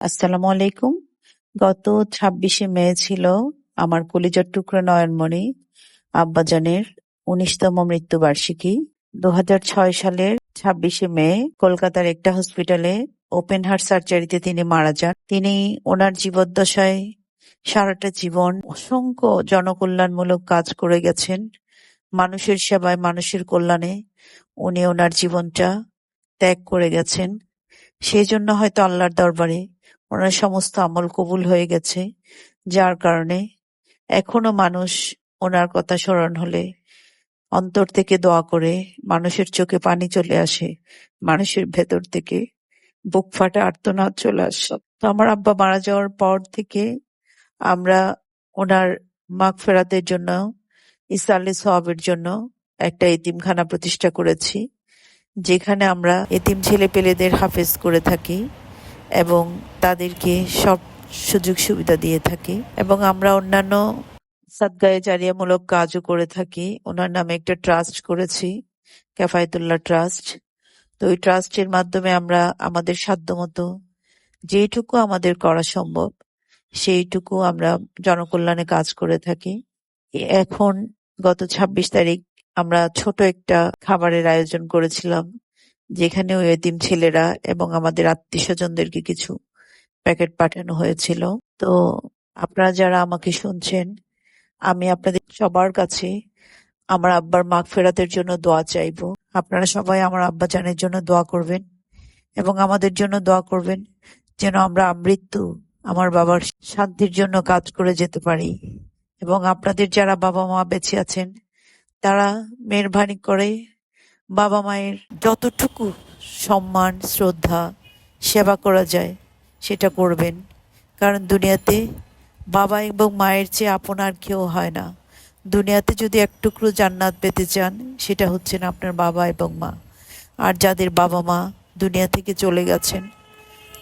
আসসালামু আলাইকুম। গত ছাব্বিশে মে ছিল আমার কলিজার টুকরো নয়নমণি আব্বাজানের উনিশতম মৃত্যুবার্ষিকী। দু ছয় সালের ছাব্বিশে মে কলকাতার একটা হসপিটালে ওপেন হার্ট সার্জারিতে তিনি মারা যান। তিনি ওনার জীবদ্দশায় সারাটা জীবন অসংখ্য জনকল্যাণমূলক কাজ করে গেছেন। মানুষের সেবায়, মানুষের কল্যাণে উনি ওনার জীবনটা ত্যাগ করে গেছেন। সেই জন্য হয়তো আল্লাহর দরবারে ওনার সমস্ত আমল কবুল হয়ে গেছে। যার কারণে এখনও মানুষ ওনার কথা স্মরণ হলে, অন্তর থেকে দোয়া করে মানুষের চোখে পানি চলে আসে, মানুষের ভেতর থেকে বুক ফাটা আর্তনাদ চলে আসে। তো আমার আব্বা মারা যাওয়ার পর থেকে আমরা ওনার মাগ ফেরাতের জন্য ইসালে সওয়াবের জন্য একটা এতিমখানা প্রতিষ্ঠা করেছি, যেখানে আমরা এতিম ছেলে পেলেদের হাফেজ করে থাকি। এবং তাদেরকে সব সুযোগ সুবিধা দিয়ে থাকি এবং আমরা অন্যান্য সাদগায়ে জারিয়ামূলক কাজও করে থাকি। ওনার নামে একটা ট্রাস্ট করেছি ক্যাফায়েতুল্লাহ ট্রাস্ট। তো ওই ট্রাস্টের মাধ্যমে আমরা আমাদের সাধ্যমতো যেইটুকু আমাদের করা সম্ভব, সেইটুকু আমরা জনকল্যাণে কাজ করে থাকি। এখন গত ছাব্বিশ তারিখ আমরা ছোট একটা খাবারের আয়োজন করেছিলাম। যেখানে ওই এতিম ছেলেরা এবং আমাদের আত্মীয় স্বজনদেরকে কিছু প্যাকেট পাঠানো হয়েছিল তো আপনারা যারা আমাকে শুনছেন, আমি আপনাদের সবার কাছে আমার আব্বার মাগ ফেরাতের জন্য দোয়া চাইব। আপনারা সবাই আমার আব্বা জানের জন্য দোয়া করবেন এবং আমাদের জন্য দোয়া করবেন যেন আমরা আমৃত্যু আমার বাবার শান্তির জন্য কাজ করে যেতে পারি এবং আপনাদের যারা বাবা মা বেঁচে আছেন, তারা মেহরবানি করে বাবা মায়ের যতটুকু সম্মান, শ্রদ্ধা, সেবা করা যায়, সেটা করবেন। কারণ দুনিয়াতে বাবা এবং মায়ের চেয়ে আপন আর কেউ হয় না। দুনিয়াতে যদি এক টুকরো জান্নাত পেতে চান, সেটা হচ্ছেন আপনার বাবা এবং মা। আর যাদের বাবা মা দুনিয়া থেকে চলে গেছেন,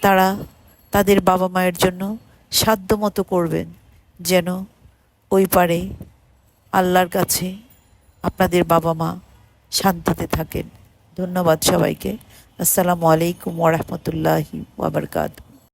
তারা তাদের বাবা মায়ের জন্য সাধ্য মতো করবেন, যেন ওই পারে আল্লাহর কাছে আপনাদের বাবা মা শান্তিতে থাকেন। ধন্যবাদ সবাইকে। আসসালামু আলাইকুম ওরহমতুল্লাহি ওয়াবারকাত